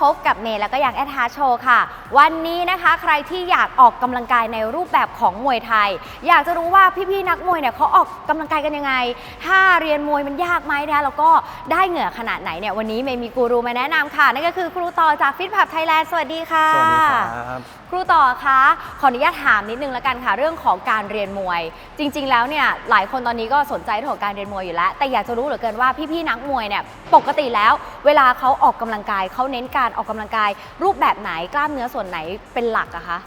พบกับเมย์แล้วก็ยังแอดฮาร์ดโชว์ค่ะ วันนี้นะคะใครที่อยากออกกำลังกายในรูปแบบของมวยไทย อยากจะรู้ว่าพี่ๆนักมวยเนี่ยเขาออกกำลังกายกันยังไง ถ้าเรียนมวยมันยากไหมนะคะแล้วก็ได้เหงื่อขนาดไหนเนี่ยวันนี้เมย์มีกูรูมาแนะนำค่ะนั่นก็คือครูต่อจากฟิตผับไทยแลนด์สวัสดีค่ะสวัสดีครับครูต่อคะขออนุญาตถามนิดนึงละกันค่ะ เรื่องของการเรียนมวย จริง ๆ แล้วเนี่ยหลายคนตอนนี้ก็สนใจเรื่องของการเรียนมวยอยู่แล้ว แต่อยากจะรู้เหลือเกินว่าพี่ๆนักมวยเนี่ยปกติแล้ว เวลาเขาออกกำลังกายเขาเน้นการออกกำลังกาย รูปแบบไหนกล้ามเนื้อส่วนไหนเป็นหลักอะคะ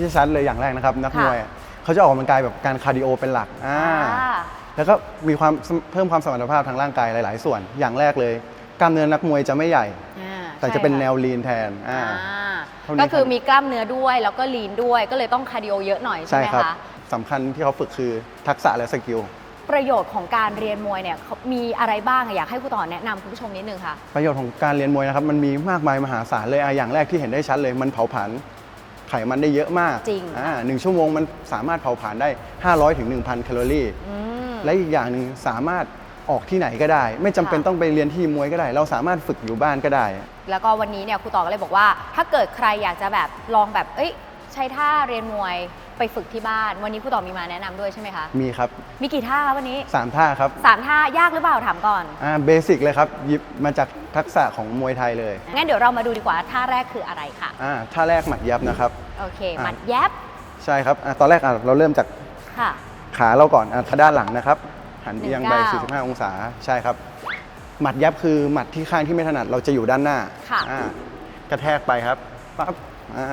ที่ชัดเลยอย่างแรกนะครับนักค่ะมวยอะเขาจะออกกำลังกายแบบการคาร์ดิโอเป็นหลักอ่าอ่าแล้วก็มีความเพิ่มความสมรรถภาพทางร่างกายหลาย ๆ ส่วน อย่างแรกเลย กล้ามเนื้อนักมวยจะไม่ใหญ่อ่าแต่จะเป็นใช่แนค่วลีนแทนอ่าอ่าเท่านี้ก็คือครับมีกล้ามเนื้อด้วยแล้วก็ลีนด้วยก็เลยต้องคาร์ดิโอเยอะหน่อยใช่ใช่ไหมครับคะสำคัญที่เขาฝึกคือทักษะและสกิล ประโยชน์ของการเรียนมวยเนี่ยเขามีอะไรบ้างอะอยากให้ครูต่อแนะนำคุณผู้ชมนิดนึงค่ะ ประโยชน์ของการเรียนมวยนะครับมันมีมากมายมหาศาลเลยอะอย่างแรกที่เห็นได้ชัดเลยมันเผาผลาญไขมันได้เยอะมากจริง อ่าหนึ่งชั่วโมงมันสามารถเผาผลาญได้ 500ถึง1,000แคลอรี่ อืม และอีกอย่างหนึ่งสามารถออกที่ไหนก็ได้ ไม่จำเป็นค่ะ ต้องไปเรียนที่มวยก็ได้ เราสามารถฝึกอยู่บ้านก็ได้ แล้วก็วันนี้เนี่ยครูต่อก็เลยบอกว่า ถ้าเกิดใครอยากจะแบบลองแบบเอ้ยใช้ท่าเรียนมวย ไปฝึกที่บ้าน วันนี้ครูต่อมีมาแนะนำด้วยใช่ไหมคะ มีครับมีกี่ท่าคะวันนี้3ท่าครับสามท่ายากหรือเปล่าถามก่อน อ่าเบสิกเลยครับหยิบมาจากทักษะของมวยไทยเลยงั้นเดี๋ยวเรามาดูดีกว่าท่าแรกคืออะไรค่ะ อ่าท่าแรกหมัดยับนะครับ โอเคอะหมัดแยบใช่ครับอ่าตอนแรกอะเราเริ่มจากค่ะ ขาเราก่อนอะทางด้านหลังนะครับ หันเอียงไป หนึ่งเก้า45 องศา ใช่ครับ หมัดยับคือหมัดที่ข้างที่ไม่ถนัด เราจะอยู่ด้านหน้าค่ะ อ่ากระแทกไปครับ ปั๊บ อ่า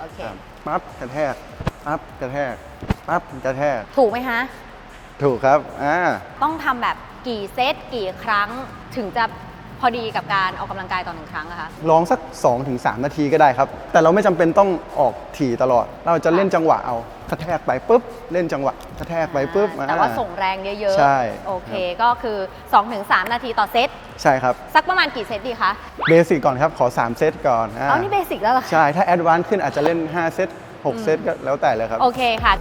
โอเคครับปั๊บ กระแทก ปั๊บกระแทกปั๊บกระแทก ถูกไหมคะ ถูกครับ อ่า ต้องทำแบบกี่เซตกี่ครั้งถึงจะพอดีกับการออกกำลังกายต่อหนึ่งครั้งอะคะ ลองสัก 2-3 นาทีก็ได้ครับ แต่เราไม่จำเป็นต้องออกถี่ตลอด เราจะเล่นจังหวะเอากระแทกไปปุ๊บ เล่นจังหวะกระแทกไปปุ๊บแต่ว่าอ่ส่งแรงเยอะๆใช่โอเคครับก็คือ 2-3 นาทีต่อเซต ใช่ครับ สักประมาณกี่เซตดีคะ เบสิกก่อนครับ ขอ 3 เซตก่อนอ่าเอานี่เบสิกแล้วเหรอคะ ใช่ ถ้าแอดวานซ์ขึ้นอาจจะเล่น 5 เซต 6 เซตก็แล้วแต่เลยครับ โอเคค่ะ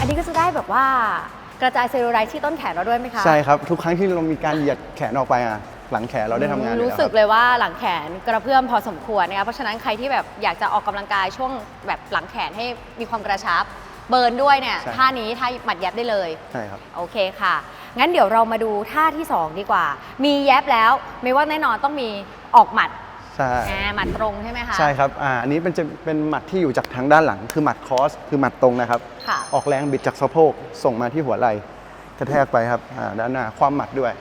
อันนี้ก็จะได้แบบว่ากระจายเซลลูไลท์ที่ต้นแขนเราด้วยไหมคะใช่ครับ ทุกครั้งที่เรามีการเหยียดแขนออกไปอะหลังแขนเราได้ทำงานอยู่รู้แล้วสึคกรับเลยว่าหลังแขนกระเพื่อมพอสมควรนะคะเพราะฉะนั้นใครที่แบบอยากจะออกกำลังกายช่วงแบบหลังแขนให้มีความกระชับ เบิร์นด้วยเนี่ยใช่ ท่านี้ท่าหมัดแยบได้เลย ใช่ครับ โอเคค่ะ งั้นเดี๋ยวเรามาดูท่าที่ 2 ดีกว่า มีแยบแล้ว ไม่ว่าแน่นอนต้องมีออกหมัดใช่ อ่าหมัดตรงใช่ไหมคะ ใช่ครับ อ่า อันนี้เป็นจะเป็นหมัดที่อยู่จากทางด้านหลัง คือหมัดคอส คือหมัดตรงนะครับ ค่ะ ออกแรงบิดจากสะโพก ส่งมาที่หัวไหล่ กระแทกไปครับ อ่า ด้านหน้า ความหมัดด้วย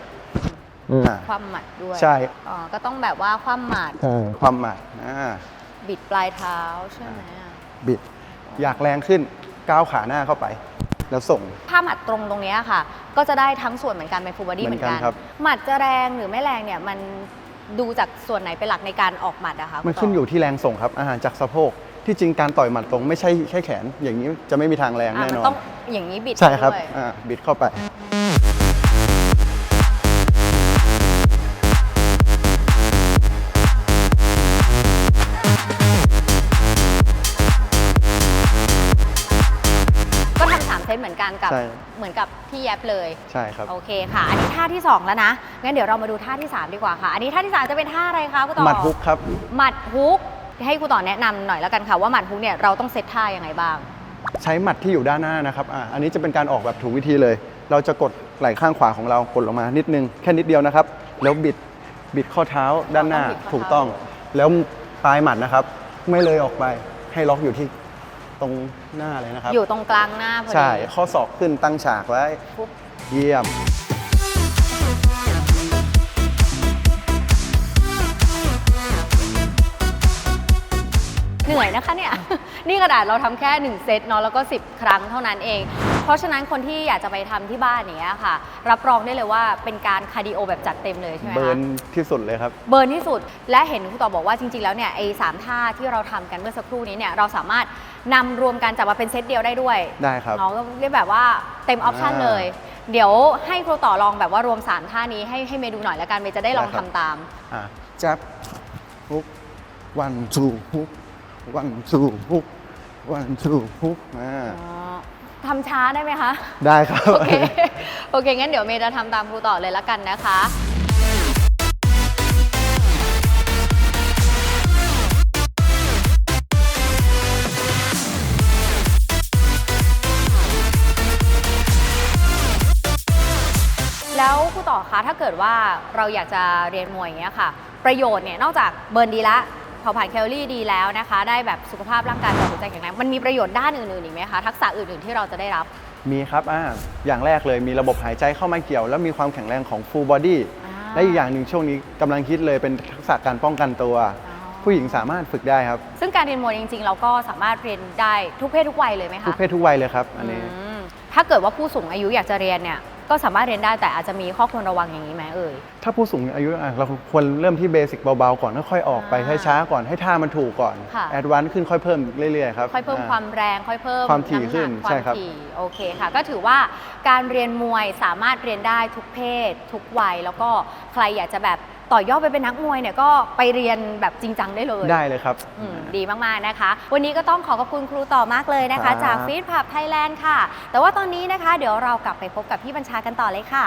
อ่า ความหมัดด้วยใช่ อ๋อก็ต้องแบบว่าความหมัดใช่ความหมัด อ่า บิดปลายเท้าใช่ไหมอะบิด อยากแรงขึ้น ก้าวขาหน้าเข้าไป แล้วส่ง ถ้าหมัดตรงตรงเนี้ยค่ะ ก็จะได้ทั้งส่วนเหมือนกันเป็นฟูลบอดี้เหเหมืมืออนนกักันนครับ หมัดจะแรงหรือไม่แรงเนี่ยมันดูจากส่วนไหนเป็นหลักในการออกหมัดอะคะมันขึ้นอยู่ที่แรงส่งครับ อาหารจากสะโพก ที่จริงการต่อยหมัดตรงไม่ใช่แค่แขน อย่างนี้จะไม่มีทางแรงอะแน่มันนอต้อนงอย่างนี้บิดใช่ครับด้วย อ่าบิดเข้าไป ตเหมือนกันกับใช่ เหมือนกับที่แยบเลย ใช่ครับ โอเคค่ะ อันนี้ท่าที่2แล้วนะ งั้นเดี๋ยวเรามาดูท่าที่3ดีกว่าค่ะ อันนี้ท่าที่3จะเป็นท่าอะไรคะคุณต่อหมัดฮุกครับ หมัดฮุก ให้คุณต่อแนะนำหน่อยแล้วกันค่ะว่าหมัดฮุกเนี่ยเราต้องเซตท่ายังไงบ้าง ใช้หมัดที่อยู่ด้านหน้านะครับอ่าอันนี้จะเป็นการออกแบบถูกวิธีเลย เราจะกดไหล่ข้างขวาของเรากดลงมานิดนึง แค่นิดเดียวนะครับ แล้วบิด บิดข้อเท้าด้านหน้า ต้องบิดข้อเท้า ถูกต้อง แล้วปลายหมัดนะครับ ไม่เลยออกไป ให้ล็อกอยู่ที่ ตรงหน้าเลยนะครับ อยู่ตรงกลางหน้าพอดี ใช่ ข้อศอกขึ้นตั้งฉากไว้ปุ๊บ เยี่ยม เหนื่อยนะคะเนี่ย นี่กระดาษเราทำแค่ 1 เซตเนาะแล้วก็ 10 ครั้งเท่านั้นเอง เพราะฉะนั้นคนที่อยากจะไปทำที่บ้านอย่างเนี้ยค่ะ รับรองได้เลยว่าเป็นการคาร์ดิโอแบบจัดเต็มเลยใช่ไหมคะเบิร์นที่สุดเลยครับ เบิร์นที่สุดและเห็นคุณต่อบอกว่าจริง ๆ แล้วเนี่ยไอ้สามท่าที่เราทำกันเมื่อสักครู่นี้เนี่ยเราสามารถนำรวมกันจับมาเป็นเซตเดียวได้ด้วยได้ครับเนาะก็เรียกแบบว่าเต็มออปชันอ่าเลยเดี๋ยวให้ครูต่อลองแบบว่ารวมสามท่านี้ให้ให้เมย์ดูหน่อยแล้วกันเมย์จะได้ลองได้ครัทำบตามอะจับฮุกวันทูฮุกวันทูฮุก one two ฮุกอ่าอ๋อ ทำช้าได้ไหมคะ ได้ครับ โอเค โอเค งั้นเดี๋ยวเมย์จะทำตามครูต่อเลยละกันนะคะ แล้วครูต่อคะ ถ้าเกิดว่าเราอยากจะเรียนมวยอย่างเงี้ยค่ะ ประโยชน์เนี่ย นอกจากเบิร์นดีละ เผาผลาญแคลอรี่ดีแล้วนะคะ ได้แบบสุขภาพร่างกายต่อหัวใจแข็งแรงมันมีประโยชน์ด้านอื่นๆอีกไหมคะทักษะอื่นๆที่เราจะได้รับมีครับอ่าอย่างแรกเลยมีระบบหายใจเข้ามาเกี่ยว แล้วมีความแข็งแรงของ full body อ่าและอีกอย่างหนึ่งช่วงนี้กำลังคิดเลยเป็นทักษะการป้องกันตัว ผู้หญิงสามารถฝึกได้ครับ ซึ่งการเรียนมวยจริงๆ เราก็สามารถเรียนได้ทุกเพศทุกวัยเลยไหมคะทุกเพศทุกวัยเลยครับอันนี้ อืมถ้าเกิดว่าผู้สูงอายุอยากจะเรียนเนี่ย ก็สามารถเรียนได้แต่อาจจะมีข้อควรระวังอย่างนี้ไหมเอ่ย ถ้าผู้สูงอายุอะเราควรเริ่มที่เบสิกเบาๆก่อนค่อยๆออกไปอ่าช้าๆก่อนให้ท่ามันถูกก่อนค่ะ แอดวานซ์ขึ้นค่อยเพิ่มเรื่อยๆครับค่อยเพิ่มอ่ ความแรงค่อยเพิ่มความถี่ำหกขึ้นควาใช่มครับ ถี่โอเคค่ะ ก็ถือว่าการเรียนมวยสามารถเรียนได้ทุกเพศ ทุกวัย แล้วก็ใครอยากจะแบบ ต่อยอดไปเป็นนักมวยเนี่ยก็ไปเรียนแบบจริงจังได้เลยได้เลยครับ อืมดีมากๆนะคะ วันนี้ก็ต้องขอขอบคุณครูต่อมากเลยนะครัคะ บ จากฟีดผับไทยแลนด์ค่ะ แต่ว่าตอนนี้นะคะ เดี๋ยวเรากลับไปพบกับพี่บัญชากันต่อเลยค่ะ